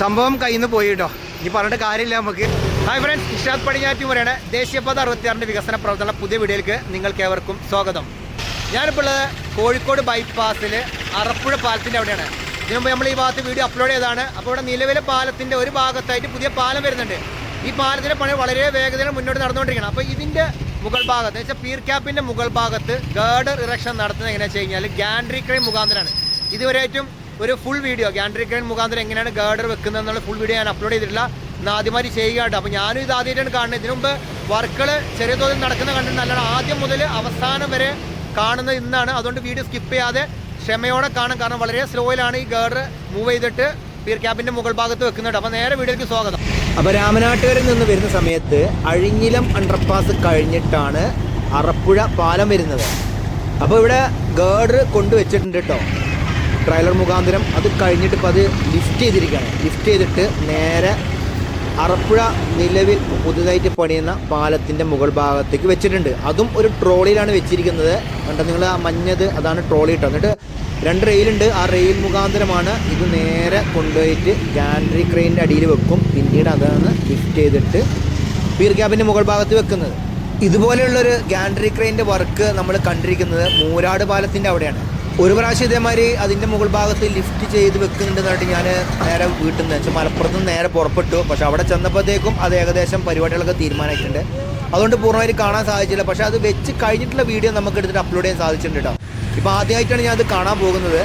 സംഭവം കയ്യിൽ നിന്ന് പോയി കേട്ടോ ഇനി പറഞ്ഞിട്ട് കാര്യമില്ല നമുക്ക്. ഹായ് ഫ്രണ്ട്സ് ഇഷാദ് പടിഞ്ഞാറ്റുമുറയാണ് ദേശീയപാത അറുപത്തിയാറിന്റെ വികസന പ്രവർത്തന പുതിയ വീഡിയോയിലേക്ക് നിങ്ങൾക്ക് ഏവർക്കും സ്വാഗതം. ഞാനിപ്പോൾ ഉള്ളത് കോഴിക്കോട് ബൈപ്പാസിൽ അറപ്പുഴ പാലത്തിന്റെ അവിടെയാണ്. ഇതിനു മുമ്പ് നമ്മൾ ഈ ഭാഗത്ത് വീഡിയോ അപ്ലോഡ് ചെയ്തതാണ്. അപ്പോൾ ഇവിടെ നിലവിലെ പാലത്തിന്റെ ഒരു ഭാഗത്തായിട്ട് പുതിയ പാലം വരുന്നുണ്ട്. ഈ പാലത്തിന്റെ പണി വളരെ വേഗതയിൽ മുന്നോട്ട് നടന്നുകൊണ്ടിരിക്കണം അപ്പോൾ ഇതിന്റെ മുകൾ ഭാഗത്ത് വെച്ചാൽ പീർ ക്യാപ്പിന്റെ മുകൾ ഭാഗത്ത് ഗേർഡർ ഇറക്ഷൻ നടത്തുന്നത് എങ്ങനെയാണെന്ന് വെച്ച് കഴിഞ്ഞാൽ ഗാൻഡ്രി ക്രൈം മുഖാന്തരമാണ് ഇതുവരെയായിട്ടും ഒരു ഫുൾ വീഡിയോ ഗാൻഡ്രി ക്രെയിൻ മുഖാന്തരം എങ്ങനെയാണ് ഗേർഡർ വെക്കുന്നത് എന്നുള്ള ഫുൾ വീഡിയോ ഞാൻ അപ്ലോഡ് ചെയ്തിട്ടില്ല. ഇന്ന് ആദ്യമായി കേട്ടോ അപ്പോൾ ഞാനും ഇത് ആദ്യമായിട്ടാണ് കാണുന്നത്. ഇതിനു മുമ്പ് വർക്കുകൾ ചെറിയ തോതിൽ നടക്കുന്ന കണ്ടിട്ടുണ്ട് അല്ലാതെ ആദ്യം മുതൽ അവസാനം വരെ കാണുന്നത് ഇന്നാണ്. അതുകൊണ്ട് വീഡിയോ സ്കിപ്പ് ചെയ്യാതെ ക്ഷമയോടെ കാണും. കാരണം വളരെ സ്ലോയിലാണ് ഈ ഗേർഡർ മൂവ് ചെയ്തിട്ട് പീർ ക്യാബിന്റെ മുകൾ ഭാഗത്ത് വെക്കുന്നുണ്ട്. അപ്പോൾ നേരെ വീഡിയോയ്ക്ക് സ്വാഗതം. അപ്പോൾ രാമനാട്ടുകാരിൽ നിന്ന് വരുന്ന സമയത്ത് അഴിഞ്ഞിലം അണ്ടർപാസ് കഴിഞ്ഞിട്ടാണ് അറപ്പുഴ പാലം വരുന്നത്. അപ്പോൾ ഇവിടെ ഗേർഡർ കൊണ്ടുവച്ചിട്ടുണ്ട് കേട്ടോ ട്രailer മുഖാന്തരം അത് കഴിഞ്ഞിട്ട് ഇപ്പോൾ അത് ലിഫ്റ്റ് ചെയ്തിരിക്കുകയാണ്. ലിഫ്റ്റ് ചെയ്തിട്ട് നേരെ അറപ്പുഴ നിലവിൽ പുതുതായിട്ട് പണിയുന്ന പാലത്തിന്റെ മുകൾ ഭാഗത്തേക്ക് വെച്ചിട്ടുണ്ട്. അതും ഒരു ട്രോളിയിലാണ് വെച്ചിരിക്കുന്നത്. കണ്ടോ നിങ്ങൾ ആ മഞ്ഞത്? അതാണ് ട്രോളി ഇട്ടത്. എന്നിട്ട് രണ്ട് റെയിലുണ്ട് ആ റെയിൽ മുഖാന്തരമാണ് ഇത് നേരെ കൊണ്ടുപോയിട്ട് ഗാൻഡ്രി ക്രെയിനിന്റെ അടിയിൽ വെക്കും. പിന്നീട് അതാണ് ലിഫ്റ്റ് ചെയ്തിട്ട് പീർ ക്യാബിന്റെ മുകൾ ഭാഗത്ത് വെക്കുന്നത്. ഇതുപോലെയുള്ളൊരു ഗാൻഡ്രി ക്രെയിന്റെ വർക്ക് നമ്മൾ കണ്ടിരിക്കുന്നത് മൂരാട് പാലത്തിന്റെ അവിടെയാണ്. ഒരു പ്രാവശ്യം ഇതേമാതിരി അതിന്റെ മുകൾ ഭാഗത്ത് ലിഫ്റ്റ് ചെയ്ത് വെക്കുന്നുണ്ടെന്നായിട്ട് ഞാൻ നേരെ വീട്ടിൽ നിന്ന് വെച്ചാൽ മലപ്പുറത്ത് നിന്ന് നേരെ പുറപ്പെട്ടു. പക്ഷേ അവിടെ ചെന്നപ്പോഴത്തേക്കും അത് ഏകദേശം പരിപാടികളൊക്കെ തീരുമാനിച്ചിട്ടുണ്ട് അതുകൊണ്ട് പൂർണമായിട്ട് കാണാൻ സാധിച്ചില്ല. പക്ഷേ അത് വെച്ച് കഴിഞ്ഞിട്ടുള്ള വീഡിയോ നമുക്ക് എടുത്തിട്ട് അപ്ലോഡ് ചെയ്യാൻ സാധിച്ചിട്ടുണ്ട് കേട്ടോ. ഇപ്പോൾ ആദ്യമായിട്ടാണ് ഞാൻ അത് കാണാൻ പോകുന്നത്.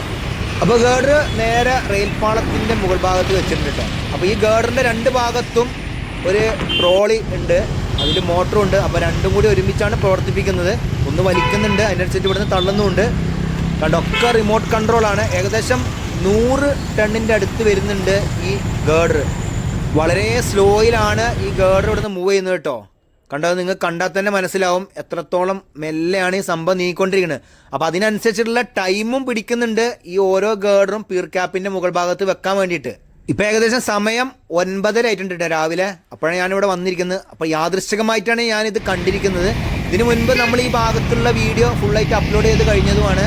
അപ്പോൾ ഗേഡർ നേരെ റെയിൽ പാളത്തിന്റെ മുകൾ ഭാഗത്ത് വെച്ചിട്ടുണ്ട് കേട്ടോ. അപ്പോൾ ഈ ഗേഡറിന്റെ രണ്ട് ഭാഗത്തും ഒരു ട്രോളി ഉണ്ട് അതിൽ മോട്ടറും ഉണ്ട്. അപ്പോൾ രണ്ടും കൂടി ഒരുമിച്ചാണ് പ്രവർത്തിപ്പിക്കുന്നത്. ഒന്ന് വലിക്കുന്നുണ്ട് അതിനനുസരിച്ച് ഇവിടുന്ന് തള്ളുന്നുമുണ്ട്. കണ്ടൊക്കെ റിമോട്ട് കൺട്രോളാണ് ഏകദേശം നൂറ് ടണ്ണിന്റെ അടുത്ത് വരുന്നുണ്ട് ഈ ഗേഡർ വളരെ സ്ലോയിലാണ് ഈ ഗേഡർ ഇവിടുന്ന് മൂവ് ചെയ്യുന്നത് കേട്ടോ. കണ്ടത് നിങ്ങൾ കണ്ടാൽ തന്നെ മനസ്സിലാവും എത്രത്തോളം മെല്ലെയാണ് ഈ സംഭവം നീങ്ങിക്കൊണ്ടിരിക്കുന്നത്. അപ്പോൾ അതിനനുസരിച്ചിട്ടുള്ള ടൈമും പിടിക്കുന്നുണ്ട് ഈ ഓരോ ഗേഡറും പീർ ക്യാപ്പിന്റെ മുകൾ ഭാഗത്ത് വെക്കാൻ വേണ്ടിയിട്ട്. ഇപ്പം ഏകദേശം സമയം ഒൻപതര ആയിട്ടുണ്ട് ട്ടോ രാവിലെ. അപ്പോഴാണ് ഞാനിവിടെ വന്നിരിക്കുന്നത്. അപ്പോൾ യാദൃശ്ചികമായിട്ടാണ് ഞാനിത് കണ്ടിരിക്കുന്നത്. ഇതിനു മുൻപ് നമ്മൾ ഈ ഭാഗത്തുള്ള വീഡിയോ ഫുള്ളായിട്ട് അപ്ലോഡ് ചെയ്ത് കഴിഞ്ഞതുമാണ്.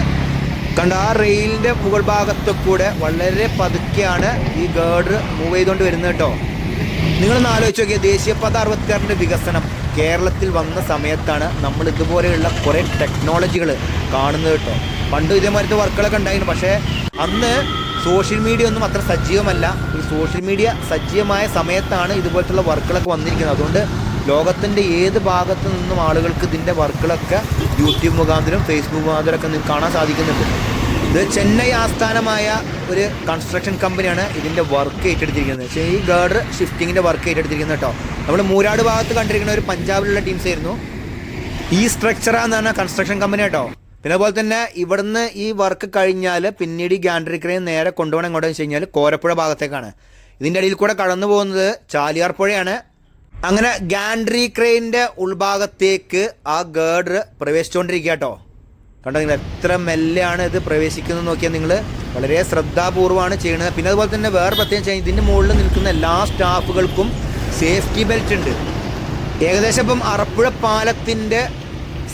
കണ്ട ആ റെയിലിന്റെ മുകൾ ഭാഗത്ത് കൂടെ വളരെ പതുക്കെയാണ് ഈ ഗേർഡർ മൂവ് ചെയ്തുകൊണ്ട് വരുന്നത് കേട്ടോ നിങ്ങളൊന്ന് ആലോചിച്ച് നോക്കിയാൽ ദേശീയപാത അറുപത്തിയാറിന്റെ വികസനം കേരളത്തിൽ വന്ന സമയത്താണ് നമ്മൾ ഇതുപോലെയുള്ള കുറേ ടെക്നോളജികൾ കാണുന്നത് കേട്ടോ പണ്ട് ഇതേമാതിരത്തെ വർക്കുകളൊക്കെ ഉണ്ടായിരുന്നു പക്ഷേ അന്ന് സോഷ്യൽ മീഡിയ ഒന്നും അത്ര സജീവമല്ല. ഈ സോഷ്യൽ മീഡിയ സജീവമായ സമയത്താണ് ഇതുപോലത്തുള്ള വർക്കുകളൊക്കെ വന്നിരിക്കുന്നത്. അതുകൊണ്ട് ലോകത്തിന്റെ ഏത് ഭാഗത്തു നിന്നും ആളുകൾക്ക് ഇതിന്റെ വർക്കുകളൊക്കെ യൂട്യൂബ് മുഖാന്തരം ഫേസ്ബുക്ക് മുഖാന്തരം ഒക്കെ കാണാൻ സാധിക്കുന്നുണ്ട്. ഇത് ചെന്നൈ ആസ്ഥാനമായ ഒരു കൺസ്ട്രക്ഷൻ കമ്പനിയാണ് ഇതിന്റെ വർക്ക് ഏറ്റെടുത്തിരിക്കുന്നത്. പക്ഷേ ഈ ഗേഡർ ഷിഫ്റ്റിങ്ങിന്റെ വർക്ക് ഏറ്റെടുത്തിരിക്കുന്നത് കേട്ടോ. നമ്മൾ മൂരാട് ഭാഗത്ത് കണ്ടിരിക്കുന്ന ഒരു പഞ്ചാബിലുള്ള ടീംസ് ആയിരുന്നു. ഈ സ്ട്രക്ചർ പറഞ്ഞാൽ കൺസ്ട്രക്ഷൻ കമ്പനി കേട്ടോ പിന്നെ അതുപോലെ തന്നെ ഇവിടുന്ന് ഈ വർക്ക് കഴിഞ്ഞാൽ പിന്നീട് ഈ ഗാൻഡറി ക്രെയിൻ നേരെ കൊണ്ടുപോകണം എങ്ങോട്ടെന്ന് വെച്ച് കഴിഞ്ഞാൽ കോരപ്പുഴ ഭാഗത്തേക്കാണ്. ഇതിന്റെ ഇടയിൽ കൂടെ കടന്നു പോകുന്നത് ചാലിയാർ പുഴയാണ് അങ്ങനെ ഗാൻഡ്രി ക്രെയിന്റെ ഉൾഭാഗത്തേക്ക് ആ ഗേർഡർ പ്രവേശിച്ചുകൊണ്ടിരിക്കുക കേട്ടോ കണ്ടോ നിങ്ങൾ എത്ര മെല്ലെയാണ് ഇത് പ്രവേശിക്കുന്നത് നോക്കിയാൽ നിങ്ങൾ വളരെ ശ്രദ്ധാപൂർവമാണ് ചെയ്യുന്നത്. പിന്നെ അതുപോലെ തന്നെ വേറെ പ്രത്യേകം ചെയ്യുന്നത് ഇതിന്റെ മുകളിൽ നിൽക്കുന്ന എല്ലാ സ്റ്റാഫുകൾക്കും സേഫ്റ്റി ബെൽറ്റ് ഉണ്ട്. ഏകദേശം ഇപ്പം അറപ്പുഴ പാലത്തിന്റെ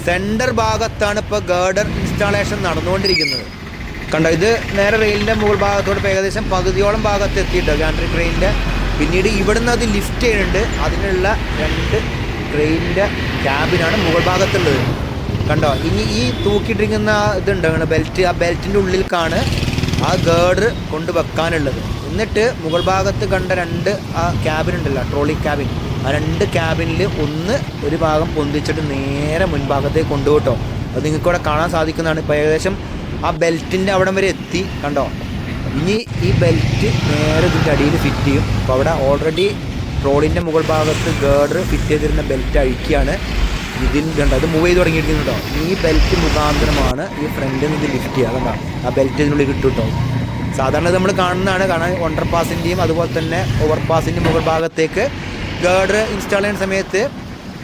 സെന്റർ ഭാഗത്താണ് ഇപ്പോൾ ഗേർഡർ ഇൻസ്റ്റാളേഷൻ നടന്നുകൊണ്ടിരിക്കുന്നത്. കണ്ടോ ഇത് നേരെ റെയിലിന്റെ മുകൾ ഭാഗത്തോട് ഏകദേശം പകുതിയോളം ഭാഗത്ത് എത്തിയിട്ടോ ഗാൻഡ്രി ട്രെയിനിന്റെ പിന്നീട് ഇവിടുന്ന് അത് ലിഫ്റ്റ് ചെയ്യുന്നുണ്ട്. അതിനുള്ള രണ്ട് ട്രെയിനിന്റെ ക്യാബിനാണ് മുകൾ ഭാഗത്തുള്ളത്. കണ്ടോ? ഇനി ഈ തൂക്കിയിട്ടിരിക്കുന്ന ഇതുണ്ട്? ബെൽറ്റ് ആ ബെൽറ്റിന്റെ ഉള്ളിലേക്കാണ് ആ ഗേർഡർ കൊണ്ട് വെക്കാനുള്ളത് എന്നിട്ട് മുകൾ ഭാഗത്ത് കണ്ട രണ്ട് ആ ക്യാബിൻ ഉണ്ടല്ലോ ട്രോളി ക്യാബിൻ ആ രണ്ട് ക്യാബിനിൽ ഒന്ന് ഒരു ഭാഗം പൊന്തിച്ചിട്ട് നേരെ മുൻഭാഗത്തേക്ക് കൊണ്ടുപോട്ടോ. അത് നിങ്ങൾക്കിവിടെ കാണാൻ സാധിക്കുന്നതാണ്. ഇപ്പോൾ ഏകദേശം ആ ബെൽറ്റിന്റെ അവിടം വരെ എത്തി. കണ്ടോ? ഇനി ഈ ബെൽറ്റ് നേരെ ഇതിന്റെ അടിയിൽ ഫിറ്റ് ചെയ്യും. അപ്പോൾ അവിടെ ഓൾറെഡി ട്രോളിന്റെ മുകൾ ഭാഗത്ത് ഗേർഡർ ഫിറ്റ് ചെയ്തിരുന്ന ബെൽറ്റ് അഴിക്കുകയാണ്. ഇതിൽ കണ്ടോ അത് മൂവ് ചെയ്ത് തുടങ്ങിയിരിക്കുന്നുണ്ടോ ഈ ബെൽറ്റ് മുഖാന്തരമാണ് ഈ ഫ്രണ്ടിൽ നിന്ന് ഇത് ലിഫ്റ്റ് ചെയ്യുക. കണ്ടോ? ആ ബെൽറ്റ് ഇതിനുള്ളിൽ കിട്ടും കേട്ടോ. സാധാരണ നമ്മൾ കാണുന്നതാണ്. കാരണം അണ്ടർ പാസിന്റെയും അതുപോലെ തന്നെ ഓവർ പാസിന്റെ മുകൾ ഭാഗത്തേക്ക് ഗേർഡർ ഇൻസ്റ്റാൾ ചെയ്യുന്ന സമയത്ത്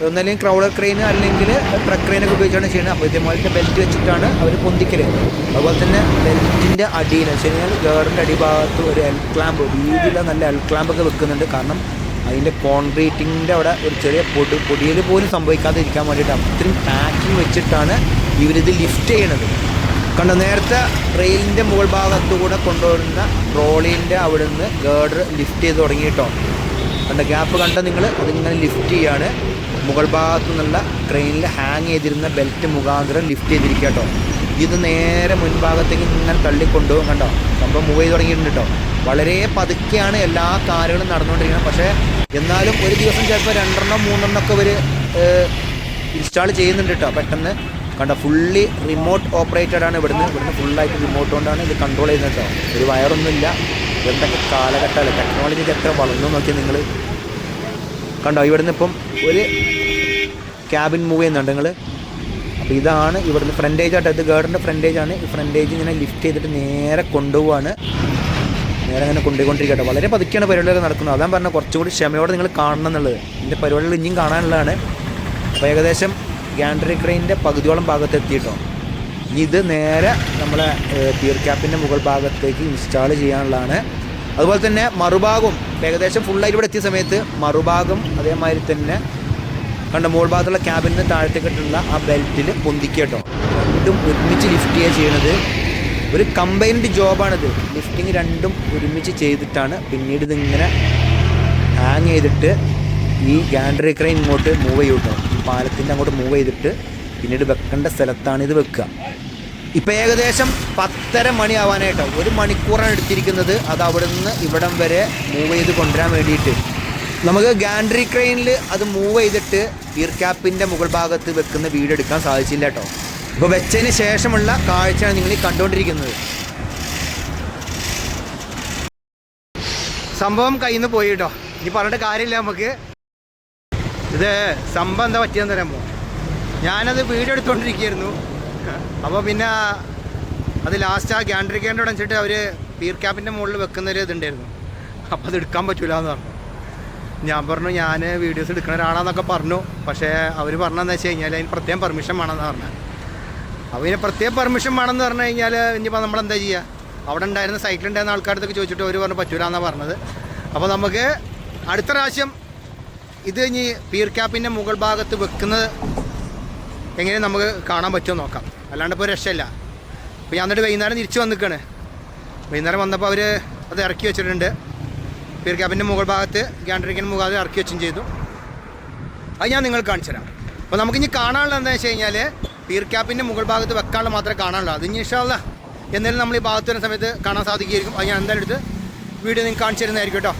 ഒന്നല്ലെങ്കിൽ ക്രൗഡർ ക്രെയിൻ അല്ലെങ്കിൽ ട്രക്ക് ക്രെയിനൊക്കെ ഉപയോഗിച്ചാണ് ചെയ്യുന്നത്. അപ്പോൾ ഇതേപോലത്തെ ബെൽറ്റ് വെച്ചിട്ടാണ് അവർ പൊന്തിക്കൽ അതുപോലെ തന്നെ ബെൽറ്റിന്റെ അടിയിൽ വെച്ച് കഴിഞ്ഞാൽ ഗേർഡിന്റെ അടിഭാഗത്ത് ഒരു എൽ ക്ലാമ്പ് നല്ല എൽ ക്ലാമ്പൊക്കെ വെക്കുന്നുണ്ട്. കാരണം അതിന്റെ കോൺക്രീറ്റിങ്ങിന്റെ അവിടെ ഒരു ചെറിയ പൊടി പൊടിയിൽ പോലും സംഭവിക്കാതെ ഇരിക്കാൻ വേണ്ടിയിട്ട് അത്രയും പാക്കിങ് വെച്ചിട്ടാണ് ഇവരിത് ലിഫ്റ്റ് ചെയ്യണത്. കണ്ട നേരത്തെ റെയിലിന്റെ മുകൾ ഭാഗത്തുകൂടെ കൊണ്ടുവരുന്ന ട്രോളീന്റെ നിന്ന് ഗേർഡർ ലിഫ്റ്റ് ചെയ്ത് തുടങ്ങിയിട്ടോ കണ്ട ഗ്യാപ്പ് കണ്ട നിങ്ങൾ? അതിങ്ങനെ ലിഫ്റ്റ് ചെയ്യാണ്. മുകൾ ഭാഗത്തു നിന്നുള്ള ട്രെയിനിൽ ഹാങ് ചെയ്തിരുന്ന ബെൽറ്റ് മുഖാന്തരം ലിഫ്റ്റ് ചെയ്തിരിക്കുക കേട്ടോ ഇത് നേരെ മുൻഭാഗത്തേക്ക് ഇങ്ങനെ തള്ളിക്കൊണ്ടുപോകും കണ്ടോ? സംഭവം മൂവ് ചെയ്ത് തുടങ്ങിയിട്ടുണ്ട് കേട്ടോ വളരെ പതുക്കെയാണ് എല്ലാ കാര്യങ്ങളും നടന്നുകൊണ്ടിരിക്കുന്നത്. പക്ഷേ എന്നാലും ഒരു ദിവസം ചിലപ്പോൾ രണ്ടെണ്ണം മൂന്നെണ്ണം ഒക്കെ ഇവർ ഇൻസ്റ്റാൾ ചെയ്യുന്നുണ്ട് കേട്ടോ പെട്ടെന്ന് കണ്ടോ ഫുള്ളി റിമോട്ട് ഓപ്പറേറ്റഡ് ആണ് ഇവിടുന്ന്. ഇവിടുന്ന് ഫുള്ളായിട്ട് റിമോട്ട് കൊണ്ടാണ് ഇത് കൺട്രോൾ ചെയ്യുന്നത് കേട്ടോ ഒരു വയറൊന്നുമില്ല എന്തൊക്കെ കാലഘട്ടമല്ലേ ടെക്നോളജി എത്ര വളർന്നു നോക്കിയാൽ നിങ്ങൾ കണ്ടോ ഇവിടുന്ന് ഇപ്പം ഒരു ക്യാബിൻ മൂവ് ചെയ്യുന്നുണ്ട് നിങ്ങൾ അപ്പോൾ ഇതാണ് ഇവിടുന്ന് ഫ്രണ്ടേജ് ആട്ടോ. ഇത് ഗേർഡിന്റെ ഫ്രണ്ടേജ് ആണ്. ഈ ഫ്രണ്ടേജ് ഇങ്ങനെ ലിഫ്റ്റ് ചെയ്തിട്ട് നേരെ കൊണ്ടുപോവാണ്. നേരെ അങ്ങനെ കൊണ്ടുപോയിക്കൊണ്ടിരിക്കട്ടെ വളരെ പതുക്കെയാണ് പരിപാടികളൊക്കെ നടക്കുന്നത്. അതാണ് പറഞ്ഞാൽ കുറച്ചും കൂടി ക്ഷമയോടെ നിങ്ങൾ കാണണം എന്നുള്ളത്. ഇതിന്റെ പരിപാടികൾ ഇനിയും കാണാനുള്ളതാണ്. അപ്പോൾ ഏകദേശം ഗാൻഡറി ക്രെയിനിന്റെ പകുതിയോളം ഭാഗത്ത് എത്തിയിട്ടോ ഇനി ഇത് നേരെ നമ്മളെ പിയർ ക്യാപ്പിന്റെ മുകൾ ഭാഗത്തേക്ക് ഇൻസ്റ്റാൾ ചെയ്യാനുള്ളതാണ്. അതുപോലെ തന്നെ മറുഭാഗവും ഏകദേശം ഫുള്ളായിട്ട് ഇവിടെ എത്തിയ സമയത്ത് മറുഭാഗം അതേമാതിരി തന്നെ കണ്ട മുകൾ ഭാഗത്തുള്ള ക്യാബിന് താഴത്തേക്കിട്ടുള്ള ആ ബെൽറ്റിൽ പൊന്തിക്കട്ടോ രണ്ടും ഒരുമിച്ച് ലിഫ്റ്റ് ചെയ്യുക ചെയ്യണത് ഒരു കമ്പൈൻഡ് ജോബാണിത് ലിഫ്റ്റിങ് രണ്ടും ഒരുമിച്ച് ചെയ്തിട്ടാണ് പിന്നീട് ഇതിങ്ങനെ ഹാങ് ചെയ്തിട്ട് ഈ ഗാൻഡറി ക്രെയിൻ ഇങ്ങോട്ട് മൂവ് ചെയ്യൂട്ടോ ഈ പാലത്തിന്റെ അങ്ങോട്ട് മൂവ് ചെയ്തിട്ട് പിന്നീട് വെക്കേണ്ട സ്ഥലത്താണ് ഇത് വെക്കുക. ഇപ്പം ഏകദേശം പത്തര മണിയാവാനായിട്ട്. ഒരു മണിക്കൂറാണ് എടുത്തിരിക്കുന്നത്. അത് അവിടെ നിന്ന് ഇവിടം വരെ മൂവ് ചെയ്ത് കൊണ്ടുവരാൻ വേണ്ടിയിട്ട്. നമുക്ക് ഗാൻഡ്രി ക്രെയിനിൽ അത് മൂവ് ചെയ്തിട്ട് ഈർ ക്യാപ്പിന്റെ മുകൾ ഭാഗത്ത് വെക്കുന്ന വീട് എടുക്കാൻ സാധിച്ചില്ല കേട്ടോ. ഇപ്പോൾ വെച്ചതിന് ശേഷമുള്ള കാഴ്ചയാണ് നിങ്ങൾ കണ്ടുകൊണ്ടിരിക്കുന്നത് സംഭവം കയ്യിൽ നിന്ന് പോയി കേട്ടോ. ഇനി പറഞ്ഞിട്ട് കാര്യമില്ല നമുക്ക്. ഇത് സംഭവം എന്താ പറ്റിയെന്ന് തരാമോ ഞാനത് വീഡിയോ അപ്പോൾ പിന്നെ അത് ലാസ്റ്റ് ആ ഗ്യാൻഡ്രി ക്യാന്റെ അടച്ചിട്ട് അവർ പീർ ക്യാപ്പിന്റെ മുകളിൽ വെക്കുന്നൊരു ഇതുണ്ടായിരുന്നു. അപ്പോൾ അത് എടുക്കാൻ പറ്റൂല എന്ന് പറഞ്ഞു. ഞാൻ പറഞ്ഞു ഞാൻ വീഡിയോസ് എടുക്കുന്ന ഒരാളാന്നൊക്കെ പറഞ്ഞു. പക്ഷേ അവർ പറഞ്ഞതെന്ന് വെച്ച് കഴിഞ്ഞാൽ അതിന് പ്രത്യേകം പെർമിഷൻ വേണമെന്ന് പറഞ്ഞു. അപ്പോൾ ഇതിന് പ്രത്യേകം പെർമിഷൻ വേണമെന്ന് പറഞ്ഞു കഴിഞ്ഞാൽ ഇനിയിപ്പോൾ നമ്മൾ എന്താ ചെയ്യുക അവിടെ ഉണ്ടായിരുന്ന സൈക്കിൾ സൈക്കിളുണ്ടായിരുന്ന ആൾക്കാരത്തൊക്കെ ചോദിച്ചിട്ട് അവർ പറഞ്ഞു പറ്റൂല എന്നാണ് പറഞ്ഞത്. അപ്പോൾ നമുക്ക് അടുത്ത പ്രാവശ്യം ഇത് ഇനി പീർ ക്യാപ്പിന്റെ മുകൾ ഭാഗത്ത് വെക്കുന്നത് എങ്ങനെ നമുക്ക് കാണാൻ പറ്റുമോ നോക്കാം. അല്ലാണ്ട് ഇപ്പോൾ രക്ഷയില്ല. അപ്പോൾ ഞാൻ എന്നിട്ട് വൈകുന്നേരം തിരിച്ച് വന്നിക്കാണ്. വൈകുന്നേരം വന്നപ്പോൾ അവർ അത് ഇറക്കി വെച്ചിട്ടുണ്ട്. പീർ ക്യാബിന്റെ മുകൾ ഭാഗത്ത് ഗ്യാൻഡ്രിക്കിന്റെ മുഖാതെ ഇറക്കി വെച്ചും ചെയ്തു. അത് ഞാൻ നിങ്ങൾ കാണിച്ചു തരാം. അപ്പോൾ നമുക്കിനി കാണാനുള്ള എന്താണെന്ന് വെച്ച് കഴിഞ്ഞാൽ പീർ ക്യാപ്പിന്റെ മുകൾ ഭാഗത്ത് വെക്കാനുള്ള മാത്രമേ കാണാനുള്ളൂ. അത് ഇനി ഇഷ്ടമല്ല എന്നാലും നമ്മൾ ഈ ഭാഗത്ത് വരുന്ന സമയത്ത് കാണാൻ സാധിക്കുമായിരിക്കും. അത് ഞാൻ എന്തായാലും എടുത്ത് വീഡിയോ നിങ്ങൾക്ക് കാണിച്ചു തരുന്നതായിരിക്കും കേട്ടോ.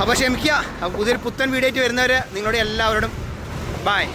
അപ്പോൾ ക്ഷമിക്കുക. പുതിയൊരു പുത്തൻ വീഡിയോ ആയിട്ട് വരുന്നവർ നിങ്ങളുടെ എല്ലാവരോടും ബായ്